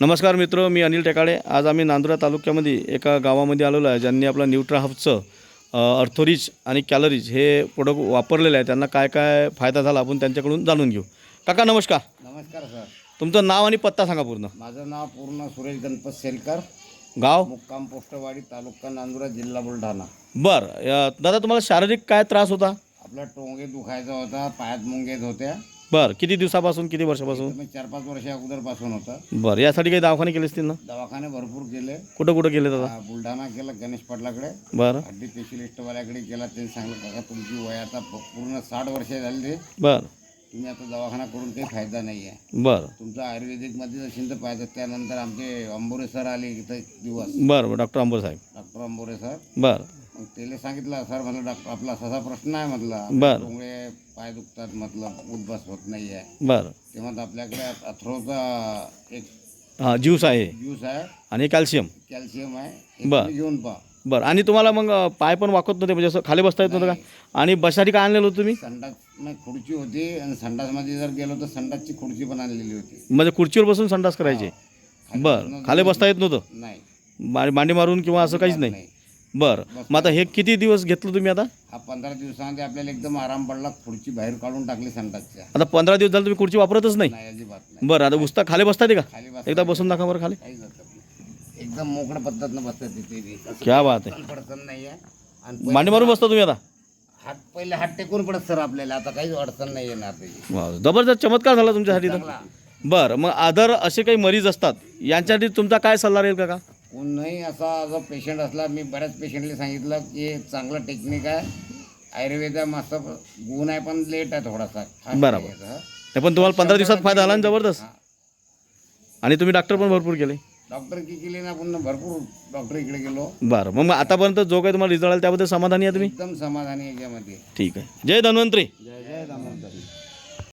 नमस्कार मित्र मी अनिल टेकाडे. आज आम्ही नांदुरा तालुक्यामध्ये एका गावामध्ये आलेलो आहे ज्यांनी आपलं न्यूट्रा हबचं अर्थोरिच आणि कॅलरीज हे प्रोडक्ट वापरलेलं आहे. त्यांना काय काय फायदा झाला आपण त्यांच्याकडून जाणून घेऊ. काका नमस्कार. नमस्कार सर. तुमचं नाव आणि पत्ता सांगा पूर्ण. माझं नाव पूर्ण सुरेश गणपत सेलकर गाव? मुक्काम पोस्टवाडी तालुका नांदुरा जिल्हा बुलढाणा. बरं. दादा तुम्हाला शारीरिक काय त्रास होता? आपला टोंगे दुखायचा होता पायात मुंगेत होत्या बरं किती दिवसापासून किती वर्षापासून? मी चार पाच वर्ष अगोदरपासून होतं. बरं यासाठी काही दवाखाने केले असतील ना? दवाखाने भरपूर केले. कुठं कुठं केले दादा? बुलढाणा केलं गणेश पाटलाकडे. बरं. हड्डी स्पेशलिस्टवाल्याकडे केला त्यांनी सांगलं काका तुमची वय आता प- पूर्ण साठ वर्ष झाली रे. बरं. तुम्ही आता दवाखाना करून काही फायदा नाही आहे बरं. तुमचं आयुर्वेदिकमध्ये असेल तर पाहिजे त्यानंतर आमचे अंबोरे सर आले इथं दिवस. बरं डॉक्टर अंबर साहेब. Doctor Ambore sir. बरं. त्याला सांगितलं सर म्हटलं डॉक्टर आपला असा प्रश्न आहे म्हटलं. बरं. डोंगळे पाय दुखतात म्हटलं. उद्भस होत नाही आहे बरं तेव्हा आपल्याकडे अथरोचा एक हां ज्यूस आहे. ज्यूस आहे. आणि कॅल्शियम. कॅल्शियम आहे. बरं. घेऊन पहा. बरं. आणि तुम्हाला मग अ, पाय पण वाकत नव्हते म्हणजे असं खाली बसता येत नव्हतं का? आणि बसासाठी काय आणलेलं होतं तुम्ही? संडास नाही खुर्ची होती. आणि संडासमध्ये जर गेलो तर संडासची खुर्ची पण आणलेली होती. म्हणजे खुर्चीवर बसून संडास करायचे? बरं. खाली बसता येत नव्हतं? नाही. मा- मांडी मारून किंवा असं काहीच नाही? नाही. बरं. मग आता हे किती दिवस घेतलं तुम्ही आता? हा पंधरा दिवसामध्ये आपल्याला एकदम आराम पडला खुर्ची बाहेर काढून टाकली संडासच्या. आता पंधरा दिवस झाले तुम्ही खुर्ची वापरतच नाही? नाही अजिबात नाही. बरं आता उस्ता खाली बसता येते का? खाली बस एकदा बसून दाखवा बरं खाली. नाही. एकदम मोकळ्या पद्धतीनं बसतात तिथे बी. क्या बात आहे. अडचण नाही आहे आणि मांडी मारून बसता तुम्ही आता? हात पहिले हात टेकून पडत सर आपल्याला. आता काहीच अडचण नाही येणार त्याची. वा, जबरदस्त चमत्कार झाला तुमच्यासाठी तर. चांगला. बरं मग अदर असे काही मरीज असतात यांच्यासाठी तुमचा काय सल्ला राहील का का कोणही असा जर पेशंट असला मी बऱ्याच पेशंटला सांगितलं की हे चांगलं टेक्निक आहे. आयुर्वेदा मस्त गुण आहे पण लेट आहे थोडासा. बरोबर. आहे. याचा. पण तुम्हाला पंधरा दिवसात फायदा झाला ना जबरदस्त? हा. आणि तुम्ही डॉक्टर पण भरपूर केले. डॉक्टर की केली ना पुन्हा भरपूर डॉक्टर इकडे गेलो. बरं मग मग आतापर्यंत जो काही तुम्हाला रिझल्ट आला त्याबद्दल समाधानी आहे तुम्ही? एकदम समाधानी याच्यामध्ये. ठीक आहे. जय धन्वंतरी. जय जय धन्वंतरी.